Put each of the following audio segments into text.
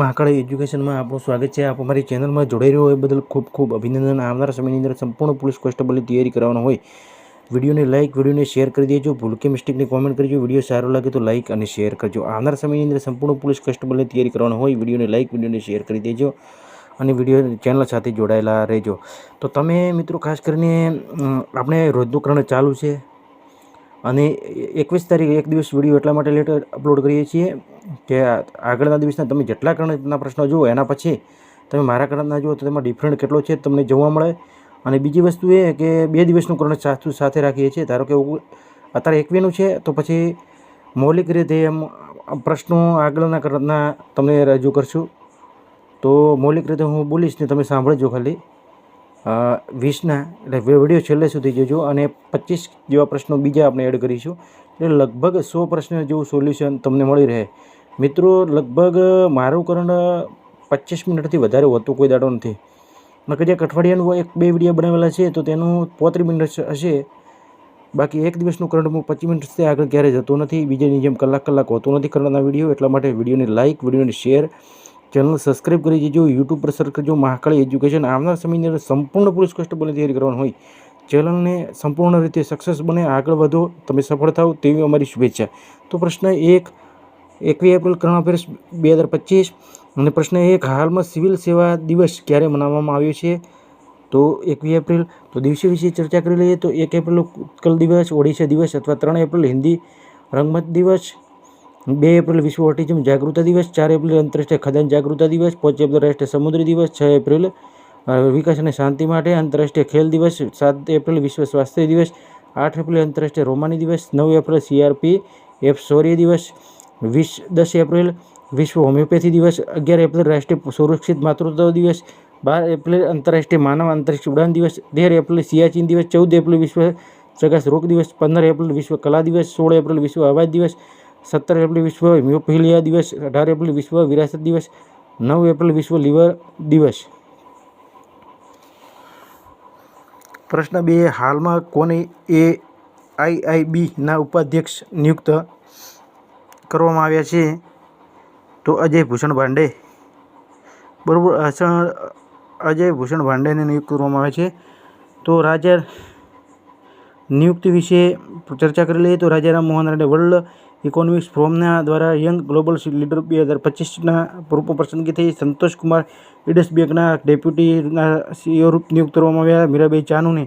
મહાકાળી એજ્યુકેશનમાં આપણું સ્વાગત છે. આપ અમારી ચેનલમાં જોડાઈ રહ્યો હોય બદલ ખૂબ ખૂબ અભિનંદન. આવનાર સમયની અંદર સંપૂર્ણ પોલીસ કોન્સ્ટેબલની તૈયારી કરવાનો હોય, વિડીયોને લાઇક વિડીયોને શેર કરી દેજો. ભૂલ કે મિસ્ટેકની કોમેન્ટ કરજો. વીડિયો સારો લાગે તો લાઇક અને શેર કરજો. આવનાર સમયની અંદર સંપૂર્ણ પોલીસ કોન્સ્ટેબલની તૈયારી કરવાનો હોય, વિડીયોને લાઇક વિડીયોને શેર કરી દેજો અને વીડિયો ચેનલ સાથે જોડાયેલા રહેજો. તો તમે મિત્રો ખાસ કરીને આપણે રોજનું કરણ ચાલુ છે. અને એકવીસ તારીખ એક દિવસ વીડિયો એટલા માટે લેટર અપલોડ કરીએ છીએ કે આગળના દિવસના તમે જેટલા કરંટના પ્રશ્નો જુઓ, એના પછી તમે મારા કરંટના જુઓ તો તેમાં ડિફરન્ટ કેટલો છે તમને જોવા મળે. અને બીજી વસ્તુ એ કે બે દિવસનું કરંટ સાથે સાથે રાખીએ છીએ. ધારો કે અત્યારે એકવીનું છે, તો પછી મૌલિક રીતે એમ પ્રશ્નો આગળના કરંટના તમને રજૂ કરશું. તો મૌલિક રીતે હું બોલીશ ને તમે સાંભળજો ખાલી. વીસના, એટલે વીડિયો છેલ્લે સુધી જોજો અને પચીસ જેવા પ્રશ્નો બીજા આપણે એડ કરીશું. એટલે લગભગ સો પ્રશ્ન જેવું સોલ્યુશન તમને મળી રહે. મિત્રો, લગભગ મારું કરણ પચીસ મિનિટથી વધારે હોતું કોઈ દાડો નથી. મેં કદાચ અઠવાડિયાનું એક બે વીડિયો બનાવેલા છે, તો તેનું પોત્રીસ મિનિટ હશે. બાકી એક દિવસનું કરંટ હું પચીસ મિનિટથી આગળ ક્યારેય જતો નથી. બીજાની જેમ કલાક કલાક હોતો નથી કરંટના વીડિયો, એટલા માટે વિડીયોને લાઇક વિડીયોને શેર ચેનલ સબસ્ક્રાઈબ કરી દેજો, યુટ્યુબ પર સર્ચ કરજો, મહાકાળી એજ્યુકેશન આવનાર સમયની અંદર સંપૂર્ણ પોલીસ કોન્સ્ટેબલની તૈયારી કરવાની હોય. ચેનલને સંપૂર્ણ રીતે સક્સેસ બને, આગળ વધો, તમે સફળ થાવ તેવી અમારી શુભેચ્છા. તો પ્રશ્ન એક, એકવીસ એપ્રિલ કરંટ અફેર્સ બે હજાર પચીસ અને પ્રશ્ન એક, હાલમાં સિવિલ સેવા દિવસ ક્યારે મનાવવામાં આવ્યો છે? તો એકવીસ એપ્રિલ, તો દિવસે વિશે ચર્ચા કરી લઈએ તો એક એપ્રિલ ઉત્કલ દિવસ, ઓડિશા દિવસ અથવા ત્રણ એપ્રિલ હિન્દી રંગમત દિવસ બે એપ્રિલ વિશ્વ ઓટિઝમ જાગૃતતા દિવસ, ચાર એપ્રિલ આંતરરાષ્ટ્રીય ખદાન જાગૃતતા દિવસ, પાંચ એપ્રિલ રાષ્ટ્રીય સમુદ્ર દિવસ, છ એપ્રિલ વિકાસ અને શાંતિ માટે આંતરરાષ્ટ્રીય ખેલ દિવસ, સાત એપ્રિલ વિશ્વ સ્વાસ્થ્ય દિવસ, આઠ એપ્રિલ આંતરરાષ્ટ્રીય રોમાની દિવસ, નવ એપ્રિલ સીઆરપી, એફ શૌર્ય દિવસ, વીસ, દસ એપ્રિલ વિશ્વ હોમિયોપેથી દિવસ, અગિયાર એપ્રિલ રાષ્ટ્રીય સુરક્ષિત માતૃત્વ દિવસ, બાર એપ્રિલ આંતરરાષ્ટ્રીય માનવ અંતરિક્ષ ઉડાન દિવસ, તેર એપ્રિલ સિયાચીન દિવસ, ચૌદ એપ્રિલ વિશ્વ પ્રકાશ રોગ દિવસ, પંદર એપ્રિલ વિશ્વ કલા દિવસ, સોળ એપ્રિલ વિશ્વ અવાજ દિવસ સત્તર એપ્રિલ વિશ્વ હિમોફિલિયા દિવસ, અઢાર એપ્રિલ વિશ્વ વિરાસત દિવસ, નવ એપ્રિલ વિશ્વ લીવર દિવસ. પ્રશ્ન બે, હાલમાં કોને એ આઈઆઈબીના ઉપાધ્યક્ષ નિયુક્ત કરવામાં આવ્યા છે? તો અજય ભૂષણ ભાંડે. બરાબર અજય ભૂષણ ભાંડેને નિયુક્ત કરવામાં આવે છે. તો રાજા નિયુક્તિ વિશે ચર્ચા કરી લઈએ. તો રાજારામ મોહન રાડે વર્લ્ડ ઇકોનોમિક્સ ફોરમના દ્વારા યંગ ગ્લોબલ લીડર બે હજાર પચીસના પૂર્વ પસંદગી થઈ સંતોષ કુમાર ઇડસ બેંકના ડેપ્યુટીના સીઈઓ રૂપ નિયુક્ત કરવામાં આવ્યા મીરાબાઈ ચાનુને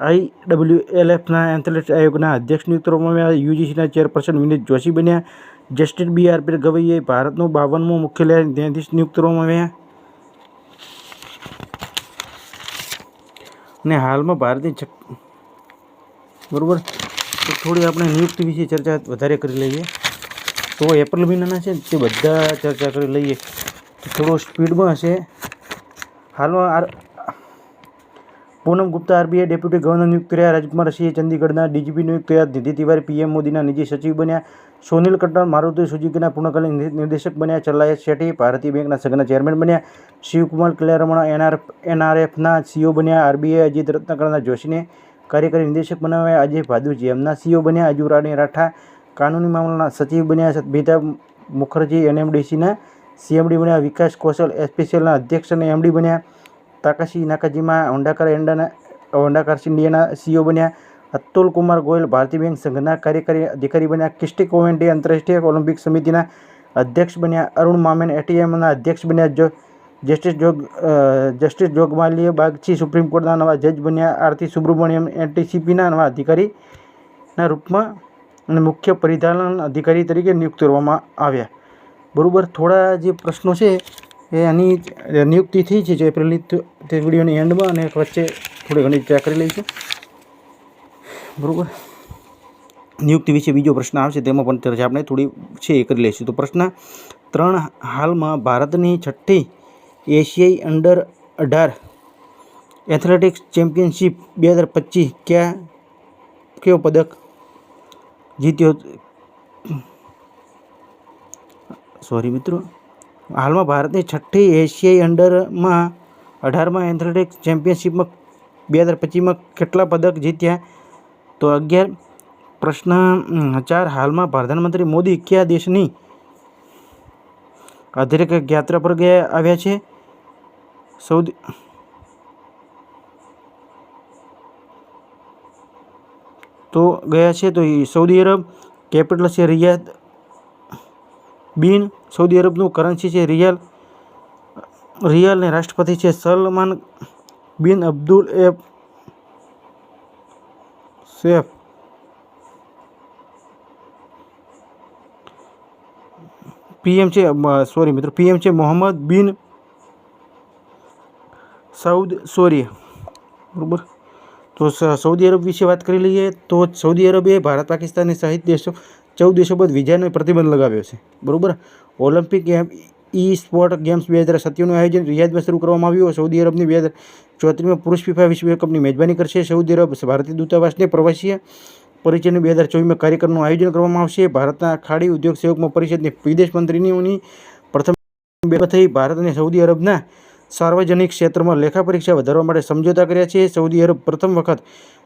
આઈ ડબલ્યુ એલ એફના એથ્લેટિક્સ આયોગના અધ્યક્ષ નિયુક્ત કરવામાં આવ્યા યુજીસીના ચેરપર્સન વિનીત જોશી બન્યા જસ્ટિસ બી આર પી ગવઈએ ભારતનો બાવનમો મુખ્ય ન્યાયાધીશ નિયુક્ત કરવામાં આવ્યા અને હાલમાં ભારતની છ બરાબર તો થોડી આપણે નિયુક્તિ વિશે ચર્ચા વધારે કરી લઈએ. તો એપ્રિલ મહિનાના છે તે બધા ચર્ચા કરી લઈએ. થોડો સ્પીડમાં હશે. હાલમાં R Poonam Gupta, RBI deputy governor નિયુક્ત કર્યા રાજકુમાર સિંહ ચંદીગઢના ડીજીપી નિયુક્ત થયા. નિધિ તિવારી પીએમ મોદીના નિજી સચિવ બન્યા. સોનિલ કટ્ટાર, મારુતિ સુઝુકીના પૂર્ણકાલીન નિર્દેશક બન્યા. ચલાય શેઠી, ભારતીય બેંકના સઘના ચેરમેન બન્યા. શિવકુમાર કલ્યારમણા એનઆર એનઆરએફના સીઓ બન્યા. આરબીઆઈ અજીત રત્નાકરના જોશીને કાર્યકારી નિદેશક બનાવ્યા અજય ભાદુજી એમના સીઓ બન્યા. અજુ રાણી રાઠા કાનૂની મામલાના સચિવ બન્યા સતભીતા મુખર્જી એનએમડીસીના સીએમડી બન્યા. વિકાસ કૌશલ એસપીસીએલના અધ્યક્ષ અને એમડી બન્યા. તાકાશી નાકાજીમાં હોન્ડાકાર એન્ડાના હોન્ડાકાર ઇન્ડિયાના સીઓ બન્યા. અતુલ કુમાર ગોયલ ભારતીય બેંક સંઘના કાર્યકારી અધિકારી બન્યા. કિસ્ટી કોવેન્ટી આંતરરાષ્ટ્રીય ઓલિમ્પિક સમિતિના અધ્યક્ષ બન્યા. અરુણ મામેન એટીએમના અધ્યક્ષ બન્યા. જો જસ્ટિસ જોગ જસ્ટિસ જોગમાલીએ બાગચી સુપ્રીમ કોર્ટના નવા જજ બન્યા આરતી સુબ્રમણ્યમ એનટીસીપીના નવા અધિકારીના રૂપમાં અને મુખ્ય પરિધાન અધિકારી તરીકે નિયુક્ત કરવામાં આવ્યા. બરાબર, થોડા જે પ્રશ્નો છે એ આની નિયુક્તિ થઈ છે જે એપ્રિલની તે વિડીયોની એન્ડમાં અને વચ્ચે થોડી ઘણી ચર્ચા કરી લઈશું. બરાબર. નિયુક્તિ વિશે બીજો પ્રશ્ન આવશે, તેમાં પણ ચર્ચા આપણે થોડી છે એ કરી લઈશું. તો પ્રશ્ન ત્રણ, હાલમાં ભારતની છઠ્ઠી એશિયાઈ અંડર અઢાર એથ્લેટિક્સ ચેમ્પિયનશિપ બે હજાર પચીસ ક્યાં, કયો પદક જીત્યો સોરી મિત્રો. હાલમાં ભારતની છઠ્ઠી એશિયાઈ અંડરમાં અઢારમાં એથ્લેટિક્સ ચેમ્પિયનશિપમાં બે હજાર પચીસમાં કેટલા પદક જીત્યા? તો અગિયાર પ્રશ્ન ચાર. હાલમાં પ્રધાનમંત્રી મોદી કયા દેશની દરેક યાત્રા પર ગયા આવ્યા છે? સૌદી તો ગયા છે તો એ સૌદી અરબ કેપિટલ છે રિયાદ બિન સૌદી અરબનું કરન્સી છે રિયાલ રિયાલ ને રાષ્ટ્રપતિ છે સલમાન બિન અબ્દુલ એ સેફ પીએમ છે સોરી મિત્રો પીએમ છે મોહમ્મદ બિન સાઉદ, સોરી, બરાબર. તો સૌદી અરબ વિશે વાત કરી લઈએ તો સૌદી અરબે ભારત, પાકિસ્તાન સહિત દેશો, ચૌદ દેશો પર વિઝાનો પ્રતિબંધ લગાવ્યો છે. બરાબર? ઓલિમ્પિક ઈ સ્પોર્ટ ગેમ્સ બે હજાર સત્યાનું આયોજન રિયાદમાં શરૂ કરવામાં આવ્યું. સૌદી અરબની બે હજાર ચોત્રીસમાં પુરુષ ફિફા વિશ્વકપની મેજબાની કરશે. સૌદી અરબ ભારતીય દૂતાવાસને પ્રવાસીય પરિચયનું બે હજાર ચોવીસમાં કાર્યક્રમનું આયોજન કરવામાં આવશે. ભારતના ખાડી ઉદ્યોગ સેવકમાં પરિષદની વિદેશ મંત્રીની પ્રથમ બે થઈ. ભારત અને સૌદી અરબના સાર્વજનિક ક્ષેત્રમાં લેખા પરીક્ષા વધારવા માટે સમજોતા કર્યા છે. સૌદી અરબ પ્રથમ વખત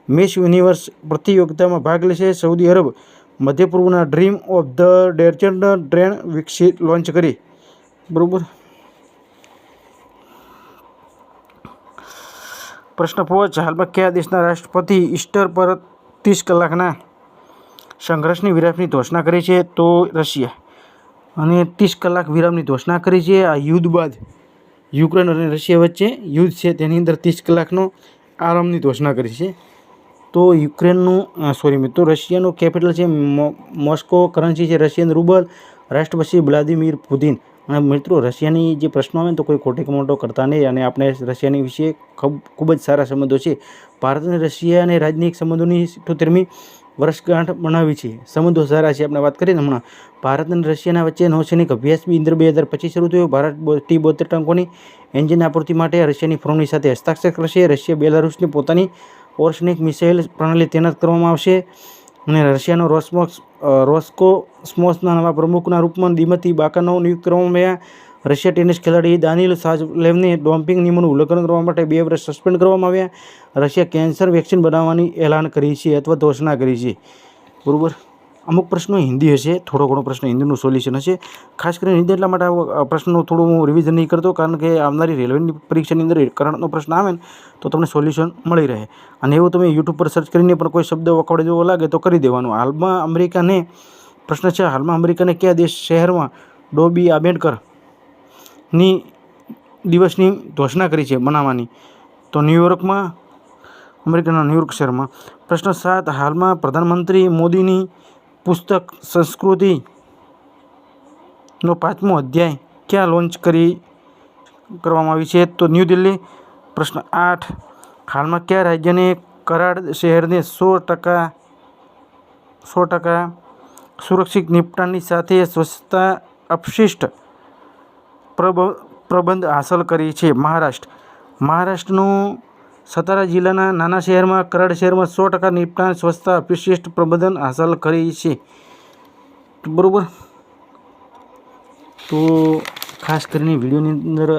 મિસ યુનિવર્સ પ્રતિયોગિતામાં ભાગ લેશે. સૌદી અરબ મધ્યપૂર્વના ડ્રીમ ઓફ ધ ડેરચન્ડ ટ્રેન વિકસિત લોન્ચ કરી. બરાબર? પ્રશ્ન પાંચ હાલમાં કયા દેશના રાષ્ટ્રપતિ ઈસ્ટર પર ત્રીસ કલાકના સંઘર્ષની વિરામની ઘોષણા કરી છે? તો રશિયા. અને ત્રીસ કલાક વિરામની ઘોષણા કરી છે. આ યુદ્ધ બાદ યુક્રેન અને રશિયા વચ્ચે યુદ્ધ છે, તેની અંદર ત્રીસ કલાકનો આરામની ઘોષણા કરી છે. તો યુક્રેનનું સોરી મિત્રો, રશિયાનું કેપિટલ છે મોસ્કો કરન્સી છે રશિયન રૂબલ, રાષ્ટ્રપતિ વ્લાદિમીર પુતિન. અને મિત્રો, રશિયાની જે પ્રશ્નો આવે તો કોઈ ખોટી મોટો કરતા નહીં. અને આપણે રશિયાની વિશે ખૂબ ખૂબ જ સારા સંબંધો છે. ભારત અને રશિયા અને રાજનૈતિક સંબંધોની સિત્તોતેરમી વર્ષગાંઠ બનાવી છે. સંબંધો સારા છે. આપણે વાત કરીએ હમણાં, ભારત અને રશિયાના વચ્ચે નૌસૈનિક અભ્યાસ બી ઇન્દ્ર બે હજાર પચીસ શરૂ થયો. ભારત ટી બોતેર ટંકોની એન્જિન આપૂર્તિ માટે રશિયાની ફ્રોમની સાથે હસ્તાક્ષર કરશે. રશિયા બેલારૂસને પોતાની ઓર્સનિક મિસાઇલ પ્રણાલી તૈનાત કરવામાં આવશે અને રશિયાનો રોસ્મોક્સ રોસ્કો સ્મોસના નવા પ્રમુખના રૂપમાં દિમતી બાકાનો નિયુક્ત કરવામાં આવ્યા. રશિયા ટેનિસ ખેલાડી દાનિલ સાજલેવને ડોમ્પિંગ નિયમોનું ઉલ્લંઘન કરવા માટે બે વર્ષ સસ્પેન્ડ કરવામાં આવ્યા. રશિયા કેન્સર વેક્સિન બનાવવાની એલાન કરી છે અથવા ઘોષણા કરી છે. બરાબર? અમુક પ્રશ્નો હિન્દી હશે, થોડો ઘણો પ્રશ્ન હિન્દીનું સોલ્યુશન હશે. ખાસ કરીને હિન્દી એટલા માટે આ પ્રશ્નનું થોડું હું રિવિઝન નહીં કરતો કારણ કે આવનારી રેલવેની પરીક્ષાની અંદર કરંટનો પ્રશ્ન આવે ને, તો તમને સોલ્યુશન મળી રહે. અને એવું તમે યુટ્યુબ પર સર્ચ કરીને પણ કોઈ શબ્દ વખાડે જેવો લાગે તો કરી દેવાનું. હાલમાં અમેરિકાને, પ્રશ્ન છે, હાલમાં અમેરિકાને કયા દેશ શહેરમાં ડોબી આંબેડકરની દિવસની ઘોષણા કરી છે બનાવવાની. તો ન્યૂયોર્કમાં અમેરિકાના ન્યુયોર્ક શહેરમાં, પ્રશ્ન સાત, હાલમાં પ્રધાનમંત્રી મોદીની પુસ્તક સંસ્કૃતિનો પાંચમો અધ્યાય ક્યાં લોન્ચ કરી કરવામાં આવી છે? તો ન્યૂ દિલ્હી પ્રશ્ન આઠ, હાલમાં કયા રાજ્યને કરાડ શહેરને સો ટકા સો ટકા સુરક્ષિત નિપટાણની સાથે સ્વચ્છતા અપશિષ્ટ પ્રબ, પ્રબંધ હાંસલ કરી છે મહારાષ્ટ્ર. મહારાષ્ટ્રનું સતારા જિલ્લાના નાના શહેરમાં, કરાડ શહેરમાં સો ટકા નિપટાણ સ્વચ્છતા વિશિષ્ટ પ્રબંધન હાંસલ કરી છે. બરાબર? તો ખાસ કરીને વિડીયોની અંદર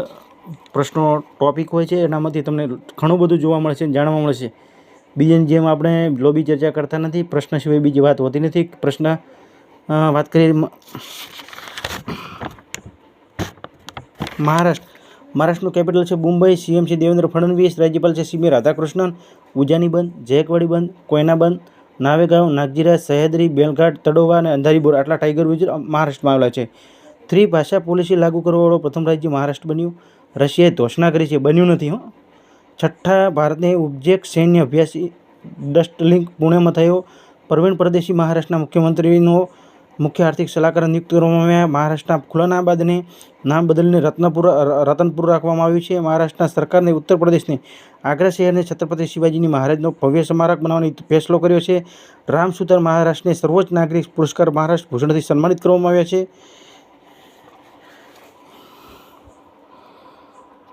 પ્રશ્નો, ટોપિક હોય છે, એનામાંથી તમને ઘણું બધું જોવા મળશે જાણવા મળશે. બીજાની જેમ આપણે લોબી ચર્ચા કરતા નથી, પ્રશ્ન સિવાય બીજી વાત હોતી નથી. પ્રશ્ન વાત કરીએ મહારાષ્ટ્ર. મહારાષ્ટ્રનું કેપિટલ છે મુંબઈ સીએમ છે દેવેન્દ્ર ફડણવીસ, રાજ્યપાલ છે સીમી રાધાકૃષ્ણન ઉજાની બંધ જેકવાડી બંધ કોયના બંધ નાવેગાંવ, નાગજીરા, સહ્યાદ્રી, બેલઘાટ, તડોવા અને અંધારીબોર આટલા ટાઈગર રિઝર્વ મહારાષ્ટ્રમાં આવેલા છે. થ્રી ભાષા પોલિસી લાગુ કરવાવાળો પ્રથમ રાજ્ય મહારાષ્ટ્ર બન્યું. રશિયાએ ઘોષણા કરી છે, બન્યું નથી, હો. છઠ્ઠા ભારતને ઉબ્જેક સૈન્ય અભ્યાસી ડસ્ટલિંક પુણેમાં થયો. પરવીણ પરદેશી મહારાષ્ટ્રના મુખ્યમંત્રીનો મુખ્ય આર્થિક સલાહકાર નિયુક્ત કરવામાં આવ્યા. મહારાષ્ટ્રના ખુલાના બાદને નામ બદલીને રત્નપુર રતનપુર રાખવામાં આવ્યું છે. મહારાષ્ટ્રના સરકારને ઉત્તર પ્રદેશને આગ્રા શહેરને છત્રપતિ શિવાજીની મહારાજનો ભવ્ય સ્મારક બનાવવાનો ફેસલો કર્યો છે. રામ મહારાષ્ટ્રને સર્વોચ્ચ નાગરિક પુરસ્કાર મહારાષ્ટ્ર ભૂષણથી સન્માનિત કરવામાં આવ્યા છે.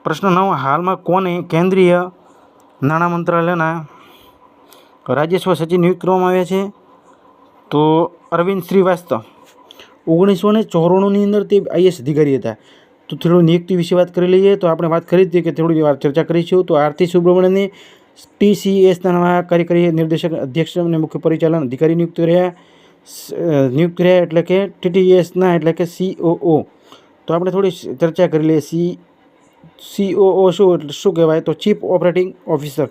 પ્રશ્ન નવ, હાલમાં કોને કેન્દ્રીય નાણાં મંત્રાલયના રાજ્યસભા સચિવ નિયુક્ત કરવામાં આવ્યા છે? તો અરવિંદ શ્રીવાસ્તવ. ઓગણીસો ને ચોરાણુંની અંદર તે આઈએસ અધિકારી હતા. તો થોડું નિયુક્તિ વિશે વાત કરી લઈએ તો આપણે વાત કરી હતી કે થોડી વાર ચર્ચા કરીશું. તો આરતી સુબ્રમણ્યને ટીસીએસના નવા કાર્યકારી નિર્દેશક, અધ્યક્ષ અને મુખ્ય પરિચાલન અધિકારી નિયુક્ત રહ્યા. નિયુક્ત રહ્યા એટલે કે ટીટીએસના એટલે કે સીઓઓ. તો આપણે થોડી ચર્ચા કરી લઈએ. સી, સીઓઓ શું એટલે શું કહેવાય? તો ચીફ ઓપરેટિંગ ઓફિસર.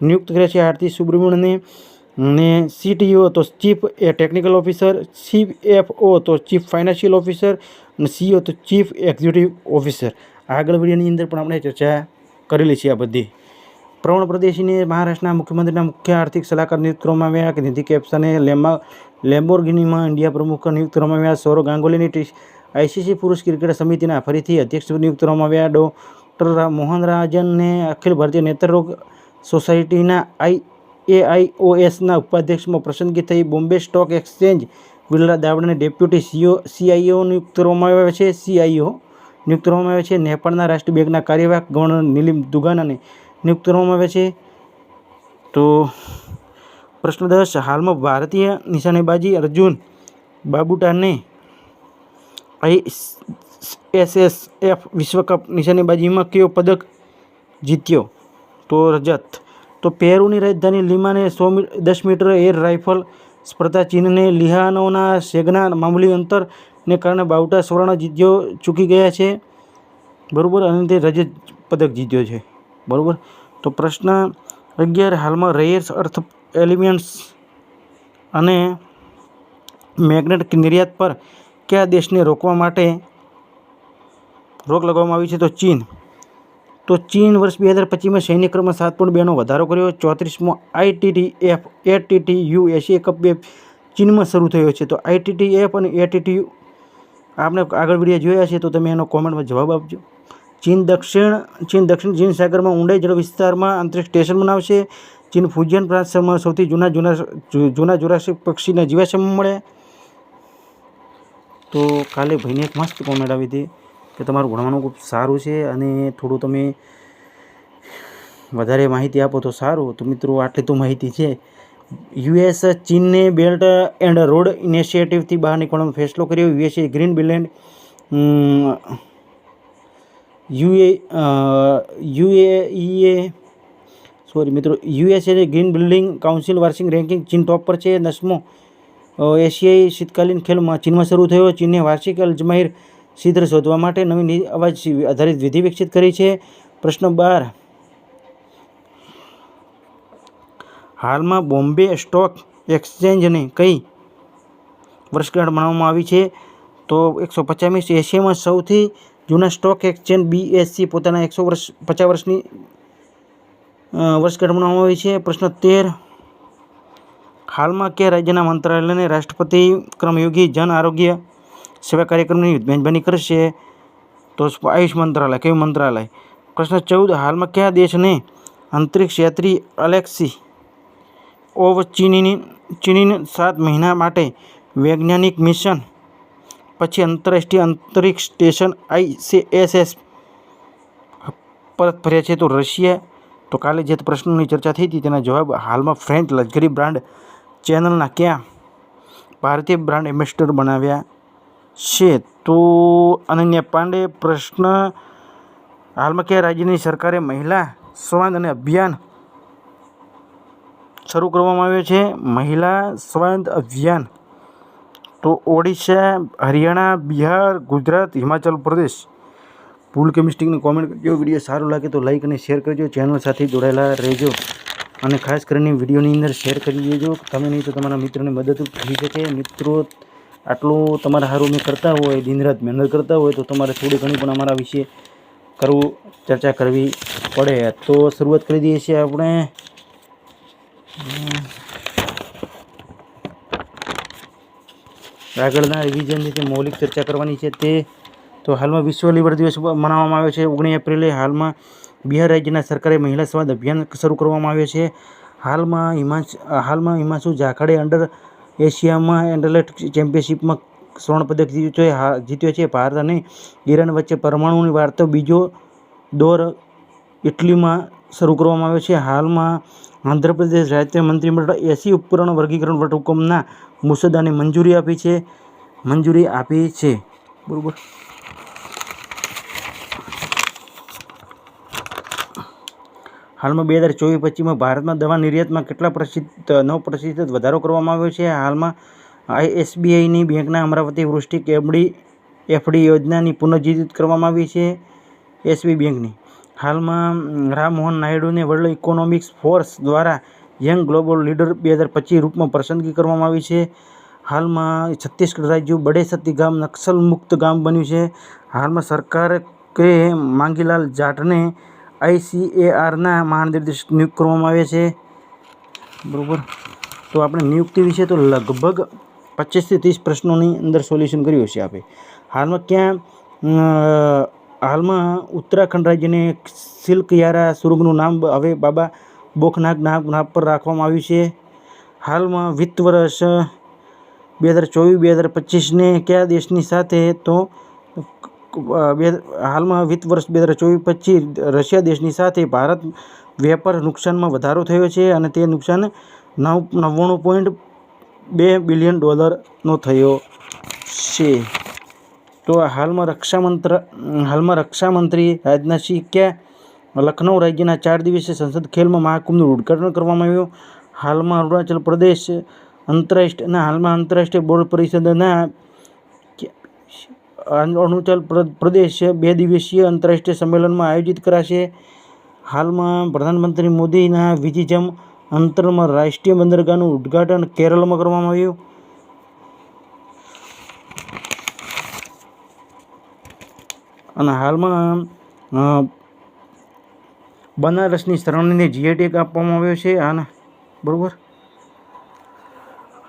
નિયુક્ત કર્યા છે આરતી સુબ્રમણ્યને. ને સીટીઓ તો chief a technical officer CFO તો ચીફ ફાઇનાન્શિયલ ઓફિસર અને સીઓ તો ચીફ એક્ઝિક્યુટિવ ઓફિસર આગળ વિડીયોની અંદર પણ આપણે ચર્ચા કરેલી છે આ બધી. પ્રવણ પ્રદેશીને મહારાષ્ટ્રના મુખ્યમંત્રીના મુખ્ય આર્થિક સલાહકાર નિયુક્ત કરવામાં આવ્યા કે નિધિ કેપ્સાને લેમ્બા લેમ્બોર્ગિનીમાં ઇન્ડિયા પ્રમુખ નિયુક્ત કરવામાં આવ્યા. સૌરવ ગાંગુલીની આઈસીસી પુરુષ ક્રિકેટ સમિતિના ફરીથી અધ્યક્ષ નિયુક્ત કરવામાં આવ્યા. ડૉક્ટર મોહન રાજનને અખિલ ભારતીય નેત્રરોગ સોસાયટીના આઈ એઆઈઓએસના ઉપાધ્યક્ષમાં પસંદગી થઈ બોમ્બે સ્ટોક એક્સચેન્જ, વિરલા દાવડાને ડેપ્યુટી સીઓ, સીઆઈઓ નિયુક્ત કરવામાં આવ્યા છે. સીઆઈઓ નિયુક્ત કરવામાં આવ્યા છે. નેપાળના રાષ્ટ્રીય બેંકના કાર્યવાહક ગવર્નર નીલિમ દુગાનાને નિયુક્ત કરવામાં આવ્યા છે. તો પ્રશ્ન દસ, હાલમાં ભારતીય નિશાનેબાજી અર્જુન બાબુટાને આઈ એસએસએફ વિશ્વકપ નિશાનેબાજીમાં કયો પદક જીત્યો? તો રજત તો પેરુની રાજધાની લીમાને સો દસ મીટર એર રાઇફલ સ્પર્ધા ચીનને લિહાનોના સેગના મામૂલી અંતરને કારણે બાવટા સ્વર્ણ જીત્યો ચૂકી ગયા છે. બરાબર? અને તે રજત પદક જીત્યો છે. બરાબર? તો પ્રશ્ન અગિયાર, હાલમાં રેયર્સ અર્થ એલિમેન્ટ્સ અને મેગ્નેટ નિર્યાત પર કયા દેશને રોકવા માટે રોક લગાવવામાં આવી છે? તો ચીન. તો ચીન વર્ષ બે હજાર પચીસમાં સૈન્ય સાત પોઈન્ટ બેનો વધારો કર્યો. ચોત્રીસમો ITT F ATT U Asia cup બે ચીનમાં શરૂ થયો છે. તો આઈટીટી એફ અને એટીટી યુ આપણે આગળ વીડિયો જોયા છે તો તમે એનો કોમેન્ટમાં જવાબ આપજો. ચીન દક્ષિણ ચીન દક્ષિણ ચીન સાગરમાં ઊંડાઈ જળ વિસ્તારમાં આંતરિક સ્ટેશન બનાવશે. ચીન ફુજિયન પ્રાંતમાં સૌથી જૂના જૂના જૂના જુરાસિક પક્ષીના જીવાશ્મ મળે. તો કાલે ભાઈને એક મસ્ત કોમેન્ટ આવી હતી. કે તમારું ભણવાનું ખૂબ સારું છે અને થોડું તમે વધારે માહિતી આપો તો સારું. તો મિત્રો, આટલી તો માહિતી છે. યુએસ ચીનને બેલ્ટ એન્ડ રોડ ઇનિશિયેટિવથી બહાર નીકળવાનો ફેસલો કર્યો. યુએસએ ગ્રીન બિલેન્ડ યુએ યુએઈએ, સોરી મિત્રો, યુએસએ ગ્રીન બિલ્ડિંગ કાઉન્સિલ વાર્ષિક રેન્કિંગ ચીન ટોપ પર છે. દસમો એશિયાઈ શીતકાલીન ખેલમાં ચીનમાં શરૂ થયો. ચીને વાર્ષિક અલજમાહિર સિદ્ર શોધવા માટે નવી અવાજ આધારિત વિધિ વિકસિત કરી છે. પ્રશ્ન બાર. હાલમાં બોમ્બે સ્ટોક એક્સચેન્જને કઈ વર્ષગાંઠ માનવામાં આવી છે? તો એકસો પચાસમી એશિયામાં સૌથી જૂના સ્ટોક એક્સચેન્જ બીએસસી પોતાના એકસો વર્ષ પચાસ વર્ષની વર્ષગાંઠ મનાવવામાં આવી છે. પ્રશ્ન તેર. હાલમાં કયા રાજ્યના મંત્રાલયને રાષ્ટ્રપતિ ક્રમયોગી જન આરોગ્ય સેવા કાર્યક્રમની મેજબાની કરશે તો આયુષ મંત્રાલય કયું મંત્રાલય પ્રશ્ન ચૌદ હાલમાં કયા દેશને અંતરિક્ષ યાત્રી અલેક્સી ઓવ ચીનીની ચીનીને સાત મહિના માટે વૈજ્ઞાનિક મિશન પછી આંતરરાષ્ટ્રીય અંતરિક્ષ સ્ટેશન આઈસીએસએસ પરત ફર્યા છે તો રશિયા તો કાલે જે પ્રશ્નોની ચર્ચા થઈ હતી તેના જવાબ હાલમાં ફ્રેન્ચ લશ્કરી બ્રાન્ડ ચેનલના ક્યાં ભારતીય બ્રાન્ડ એમ્બેસેડર બનાવ્યા છે તો અનન્ય પાંડે પ્રશ્ન. હાલમાં કયા રાજ્યની સરકારે મહિલા સંવાદ અને અભિયાન શરૂ કરવામાં આવ્યો છે? મહિલા સંવાદ અભિયાન તો ઓડિશા, હરિયાણા, બિહાર, ગુજરાત, હિમાચલ પ્રદેશ. ભૂલ કે કોમેન્ટ કરજો. વીડિયો સારો લાગે તો લાઈક અને શેર કરજો. ચેનલ સાથે જોડાયેલા રહેજો. અને ખાસ કરીને વિડીયોની અંદર શેર કરી દેજો. તમે નહીં તો તમારા મિત્રોને મદદરૂપ થઈ શકે. મિત્રો આટલું તમારા સારું મેં કરતા હોય, દિનરાત મહેનત કરતા હોય, તો તમારે થોડી ઘણી પણ અમારા વિશે કરવું, ચર્ચા કરવી પડે. તો શરૂઆત કરી દઈએ છીએ આપણે. આગળના રિવિઝનની જે મૌલિક ચર્ચા કરવાની છે તે. તો હાલમાં વિશ્વ લીવર દિવસ મનાવવામાં આવ્યો છે. ઓગણીસ એપ્રિલે હાલમાં બિહાર રાજ્યના સરકારે મહિલા સંવાદ અભિયાન શરૂ કરવામાં આવ્યો છે. હાલમાં હિમાંશ, હાલમાં હિમાંશુ ઝાખડે અંડર એશિયામાં એન્ડલેટ ચેમ્પિયનશિપમાં સ્વર્ણ પદક જીત્યો છે જીત્યો છે. ભારત અને ઈરાન વચ્ચે પરમાણુની વાર્તો બીજો દોર ઇટલીમાં શરૂ કરવામાં આવ્યો છે. હાલમાં આંધ્રપ્રદેશ રાજ્ય મંત્રીમંડળ એસી ઉપકરણ વર્ગીકરણ વટહુકમના મુસદ્દાને મંજૂરી આપી છે, મંજૂરી આપી છે. બરાબર. હાલમાં બે હજાર ચોવીસ પચીસમાં ભારતમાં દવા નિર્યાતમાં કેટલા પ્રસિદ્ધ નવ પ્રતિશત વધારો કરવામાં આવ્યો છે? હાલમાં આઈએસબીઆઈની બેંકના અમરાવતી વૃષ્ટિ કેબડી એફડી યોજનાની પુનર્જીવિત કરવામાં આવી છે એસબી બેંકની. હાલમાં રામમોહન નાયડુને વર્લ્ડ ઇકોનોમિક્સ ફોર્સ દ્વારા યંગ ગ્લોબલ લીડર બે હજાર પચીસ રૂપમાં પસંદગી કરવામાં આવી છે. હાલમાં છત્તીસગઢ રાજ્ય બડેસતી ગામ નક્સલ મુક્ત ગામ બન્યું છે. હાલમાં સરકારે માંગીલાલ જાટને આઈસીએઆરના મહાનિર્દેશક નિયુક્ત કરવામાં આવે છે. બરાબર. તો આપણે નિયુક્તિ વિશે તો લગભગ પચીસથી ત્રીસ પ્રશ્નોની અંદર સોલ્યુશન કર્યું હશે આપણે હાલમાં ક્યાં હાલમાં ઉત્તરાખંડ રાજ્યને સિલ્ક યારા સુરગનું નામ હવે બાબા બોખનાગ નાગ નાગ પર રાખવામાં આવ્યું છે. હાલમાં વિત્ત વર્ષ બે હજાર ચોવીસ, બે હજાર પચીસને કયા દેશની સાથે તો બે, હાલમાં વિત્ત વર્ષ બે હજાર ચોવીસ પચીસ રશિયા દેશની સાથે ભારત વેપાર નુકસાનમાં વધારો થયો છે અને તે નુકસાન નવ, નવ્વાણું પોઈન્ટ બે બિલિયન ડોલરનો થયો છે. તો હાલમાં રક્ષામંત્ર, હાલમાં રક્ષામંત્રી રાજનાથસિંહ ક્યાં લખનૌ રાજ્યના ચાર દિવસીય સંસદ ખેલમાં મહાકુંભનું ઉદ્ઘાટન કરવામાં આવ્યું. હાલમાં અરુણાચલ પ્રદેશ આંતરરાષ્ટ્રીય હાલમાં આંતરરાષ્ટ્રીય બોર્ડ પરિષદના અરુણાચલ પ્રદેશ બે દિવસીય આંતરરાષ્ટ્રીય સંમેલનમાં આયોજિત કરાશે. હાલમાં પ્રધાનમંત્રી મોદીના વિજિજમ અંતરમાં રાષ્ટ્રીય બંદરગાહનું ઉદ્ઘાટન કેરળમાં કરવામાં આવ્યું. અને હાલમાં બનારસની સરવણીને જીઆઈટેક આપવામાં આવ્યો છે. આના બરાબર?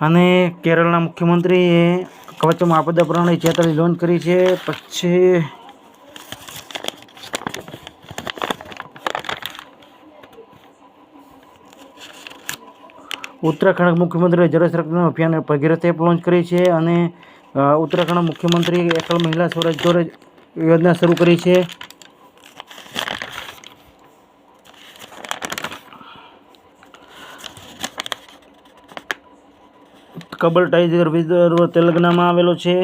અને કેરળના મુખ્યમંત્રીએ કવચમાં આપદા પ્રમાણે છેતાલીસ લોન્ચ કરી છે. પછી ઉત્તરાખંડ મુખ્યમંત્રીએ જળ અભિયાન ભગીરથ એપ લોન્ચ કરી છે અને ઉત્તરાખંડ મુખ્યમંત્રી એકલ મહિલા સ્વરાજ યોજના શરૂ કરી છે. કબલ ટાઈગર રિઝર્વ તેલંગણામાં આવેલો છે.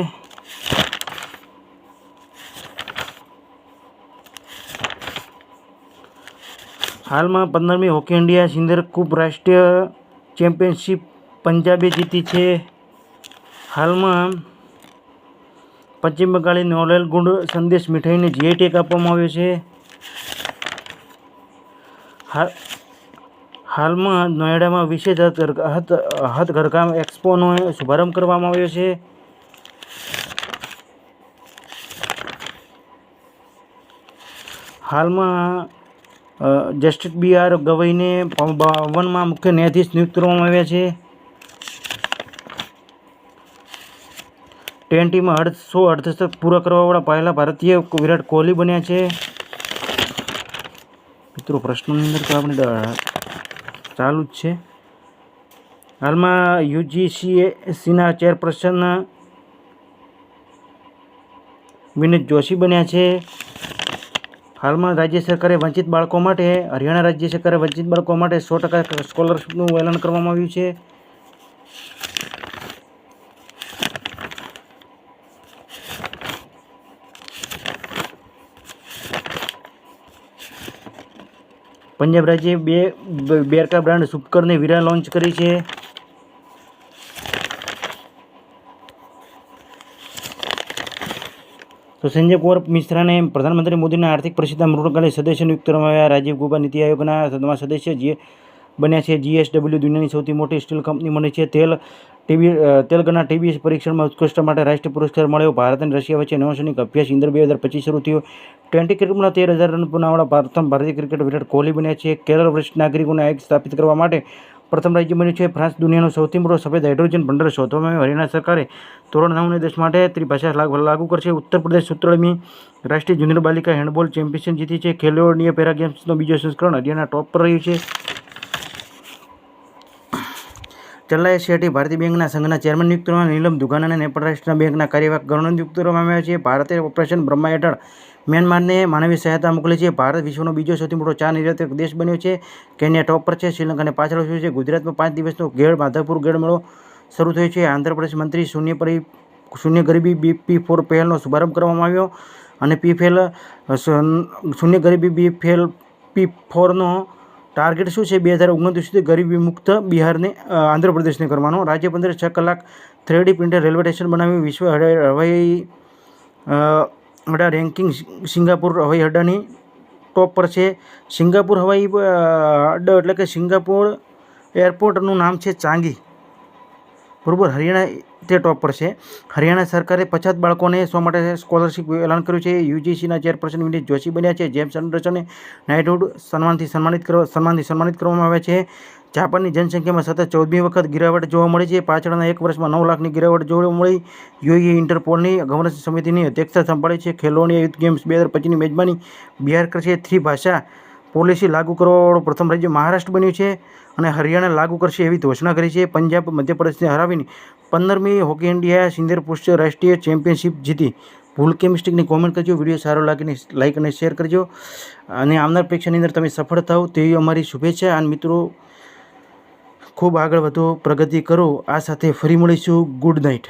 હાલમાં પંદરમી હોકી ઇન્ડિયા સિંદર કુપ રાષ્ટ્રીય ચેમ્પિયનશિપ પંજાબે જીતી છે. હાલમાં પશ્ચિમ બંગાળની નોલેલ ગુંડ સંદેશ મીઠાઈને જીઆઈ ટેક આપવામાં આવ્યો છે. હાલ હાલમાં નોએડામાં વિશેષ હથ હથ એક્સપોનો શુભારંભ કરવામાં આવ્યો છે. હાલમાં જસ્ટિસ બી આર ગવઈને બાવનમાં મુખ્ય ન્યાયાધીશ નિયુક્ત કરવામાં આવ્યા છે. ટ્વેન્ટીમાં અડધ સો અર્ધશતક પૂરા કરવાવાળા પહેલા ભારતીય વિરાટ કોહલી બન્યા છે. મિત્રો, પ્રશ્નની અંદર તો આપણે ચાલુ જ છે. હાલમાં યુજીસીએસીના ચેરપર્સન વિનીત જોશી બન્યા છે. હાલમાં રાજ્ય સરકારે વંચિત બાળકો માટે, હરિયાણા રાજ્ય સરકારે વંચિત બાળકો માટે સો ટકા સ્કોલરશીપનું એલાન કરવામાં આવ્યું છે. પંજાબ રાજ્યે બે બેરકા બ્રાન્ડ સુપકરને વિરા લોન્ચ કરી છે. તો સંજય કુમાર મિશ્રાને પ્રધાનમંત્રી મોદીના આર્થિક પરિષદના મૃતકાલે સદસ્ય નિયુક્ત કરવામાં આવ્યા. રાજીવ ગુબા નીતિ આયોગના સદમાં સદસ્ય જે બન્યા છે. જીએસડબલ્યુ દુનિયાની સૌથી મોટી સ્ટીલ કંપની બની છે. તેલ ટીવી તેલગના ટીબી પરીક્ષણમાં ઉત્કૃષ્ટ માટે રાષ્ટ્રીય પુરસ્કાર મળ્યો. ભારત અને રશિયા વચ્ચે નવસનિક અભ્યાસ ઇન્દર બે હજાર પચીસ શરૂ થયો. ટ્વેન્ટી ક્રિકેટમાં તેર હજાર રન બનાવવાળા પ્રથમ ભારતીય ક્રિકેટ વિરાટ કોહલી બન્યા છે. કેરળ વરિષ્ઠ નાગરિકોને આયોગ સ્થાપિત કરવા માટે પ્રથમ રાજ્ય બન્યું છે. ફ્રાન્સ દુનિયાનો સૌથી મોટો સફેદ હાઇડ્રોજન ભંડાર શોધવામાં હરિયાણા સરકારે ધોરણ નવને દસ માટે ત્રિભાષા લાગુ કરશે. ઉત્તર પ્રદેશ સૂત્રમી રાષ્ટ્રીય જુનિયર બાલિકા હેન્ડબોલ ચેમ્પિયનશિપ જીતી છે. ખેલો ઇન્ડિયા પેરા ગેમ્સનો બીજો સંસ્કરણ હરિયાણા ટોપ પર રહ્યું છે. ચલ્લાએ શેઠી ભારતીય બેંકના સંઘના ચેરમેન નિયુક્ત કરવામાં નીલમ દુગાન અને નેપાળ રાષ્ટ્રના બેંકના કાર્યવાહક નિયુક્ત કરવામાં આવ્યા છે. ભારતે ઓપરેશન બ્રહ્મા હેઠળ મ્યાનમારને માનવીય સહાયતા મોકલી છે. ભારત વિશ્વનો બીજો સૌથી મોટો ચા નિર્યાતક દેશ બન્યો છે. કેન્યા ટોપ પર છે, શ્રીલંકાને પાછળ રહ્યું છે. ગુજરાતમાં પાંચ દિવસનો ગેળ માધવપુર ગેડ મેળો શરૂ થયો છે. આંધ્રપ્રદેશ મંત્રી શૂન્ય પરી શૂન્ય ગરીબી બી પી ફોર પહેલનો શુભારંભ કરવામાં આવ્યો અને પી ફેલ શૂન્ય ગરીબી બી ફેલ પી ફોરનો ટાર્ગેટ શું છે? બે હજાર ઓગણત્રીસ સુધી ગરીબી મુક્ત બિહારને આંધ્રપ્રદેશને કરવાનો. રાજ્ય પંદરે છ કલાક થ્રીડી પ્રિન્ટર રેલવે સ્ટેશન બનાવ્યું વિશ્વ હવાઈ અડા રેન્કિંગ સિંગાપુર હવાઈ અડ્ડાની ટોપ પર છે. સિંગાપુર હવાઈ અડ્ડો એટલે કે સિંગાપુર એરપોર્ટનું નામ છે ચાંગી. બરાબર? હરિયાણા તે ટોપ પર છે. હરિયાણા સરકારે પછાત બાળકોને સો માટે સ્કોલરશિપ એલાન કર્યું છે? યુજીસીના ચેરપર્સન વિનીત જોશી બન્યા છે. જેમ્સ એન્ડરસને નાઇટહુડ સન્માનથી સન્માનિત કરવા, સન્માનથી સન્માનિત કરવામાં આવ્યા છે. જાપાનની જનસંખ્યામાં સતત ચૌદમી વખત ગિરાવટ જોવા મળી છે. પાછળના એક વર્ષમાં નવ લાખની ગિરાવટ જોવા મળી. યુએ ઇન્ટરપોલની ગવર્નન્સ સમિતિની અધ્યક્ષતા સંભાળી છે. ખેલો ઇન્ડિયા યુથ ગેમ્સ બે હજાર પચીસની મેજબાની બિહાર કરશે. થ્રી ભાષા પોલિસી લાગુ કરવાવાળું પ્રથમ રાજ્ય મહારાષ્ટ્ર બન્યું છે અને હરિયાણા લાગુ કરશે એવી ઘોષણા કરી છે. પંજાબ, મધ્યપ્રદેશને હરાવીને પંદરમી હોકી ઇન્ડિયા સિનિયર પુરુષ રાષ્ટ્રીય ચેમ્પિયનશિપ જીતી. ભૂલ કે મિસ્ટેકની કોમેન્ટ કરજો, વીડિયો સારો લાગીને લાઇક અને શેર કરજો. અને આવનાર પરીક્ષાની અંદર તમે સફળ થાવ તેવી અમારી શુભેચ્છા. અને મિત્રો, ખૂબ આગળ વધો, પ્રગતિ કરો. આ સાથે ફરી મળીશું. Good night